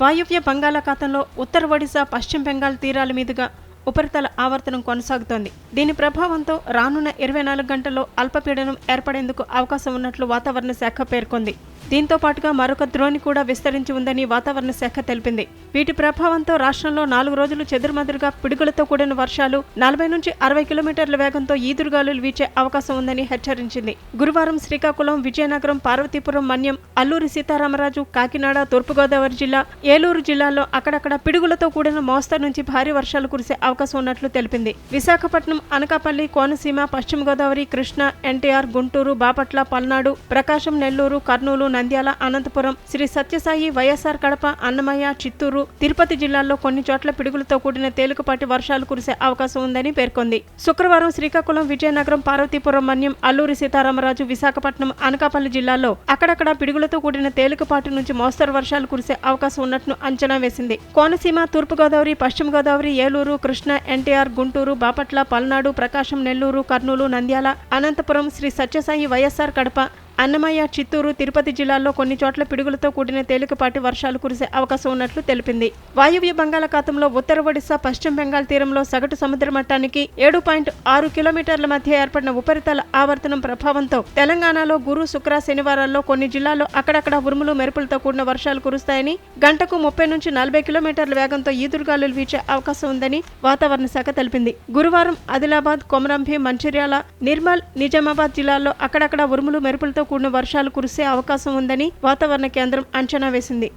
వాయువ్య బంగాళాఖాతంలో ఉత్తర ఒడిశా పశ్చిమ బెంగాల్ తీరాల మీదుగా ఉపరితల ఆవర్తనం కొనసాగుతోంది. దీని ప్రభావంతో రానున్న ఇరవై నాలుగు గంటల్లో అల్పపీడనం ఏర్పడేందుకు అవకాశం ఉన్నట్లు వాతావరణ శాఖ పేర్కొంది. దీంతో పాటుగా మరొక ద్రోణి కూడా విస్తరించి ఉందని వాతావరణ శాఖ తెలిపింది. వీటి ప్రభావంతో రాష్ట్రంలో నాలుగు రోజులు చెదురుమదురుగా పిడుగులతో కూడిన వర్షాలు నలభై నుంచి అరవై కిలోమీటర్ల వేగంతో ఈదురుగాలులు వీచే అవకాశం ఉందని హెచ్చరించింది. గురువారం శ్రీకాకుళం విజయనగరం పార్వతీపురం మన్యం అల్లూరి సీతారామరాజు కాకినాడ తూర్పుగోదావరి జిల్లా ఏలూరు జిల్లాలో అక్కడక్కడ పిడుగులతో కూడిన మోస్తరు నుంచి భారీ వర్షాలు కురిసే అవకాశం ఉన్నట్లు తెలిపింది. విశాఖపట్నం అనకాపల్లి కోనసీమ పశ్చిమ గోదావరి కృష్ణా ఎన్టీఆర్ గుంటూరు బాపట్ల పల్నాడు ప్రకాశం నెల్లూరు కర్నూలు నంద్యాల అనంతపురం శ్రీ సత్యసాయి వైఎస్ఆర్ కడప అన్నమయ్య చిత్తూరు తిరుపతి జిల్లాల్లో కొన్ని చోట్ల పిడుగులతో కూడిన తేలికపాటి వర్షాలు కురిసే అవకాశం ఉందని పేర్కొంది. శుక్రవారం శ్రీకాకుళం విజయనగరం పార్వతీపురం మన్యం అల్లూరి సీతారామరాజు విశాఖపట్నం అనకాపల్లి జిల్లాల్లో అక్కడక్కడ పిడుగులతో కూడిన తేలికపాటి నుంచి మోస్తరు వర్షాలు కురిసే అవకాశం ఉన్నట్లు అంచనా వేసింది. కోనసీమ తూర్పుగోదావరి పశ్చిమ గోదావరి ఏలూరు కృష్ణ ఎన్టీఆర్ గుంటూరు బాపట్ల పల్నాడు ప్రకాశం నెల్లూరు కర్నూలు నంద్యాల అనంతపురం శ్రీ సత్యసాయి వైఎస్ఆర్ కడప అన్నమయ్య చిత్తూరు తిరుపతి జిల్లాల్లో కొన్ని చోట్ల పిడుగులతో కూడిన తేలికపాటి వర్షాలు కురిసే అవకాశం ఉన్నట్లు తెలిపింది. వాయువ్య బంగాళాఖాతంలో ఉత్తర ఒడిశా పశ్చిమ బెంగాల్ తీరంలో సగటు సముద్ర మట్టానికి ఏడు పాయింట్ ఆరు కిలోమీటర్ల మధ్య ఏర్పడిన ఉపరితల ఆవర్తనం ప్రభావంతో తెలంగాణలో గురు శుక్ర శనివారాల్లో కొన్ని జిల్లాల్లో అక్కడక్కడ ఉరుములు మెరుపులతో కూడిన వర్షాలు కురుస్తాయని గంటకు ముప్పై నుంచి నలభై కిలోమీటర్ల వేగంతో ఈదురుగాలులు వీచే అవకాశం ఉందని వాతావరణ శాఖ తెలిపింది. గురువారం ఆదిలాబాద్ కొమరంభి మంచిర్యాల నిర్మల్ నిజామాబాద్ జిల్లాల్లో అక్కడక్కడ ఉరుములు మెరుపులతో కూడిన వర్షాలు కురిసే అవకాశం ఉందని వాతావరణ కేంద్రం అంచనా వేసింది.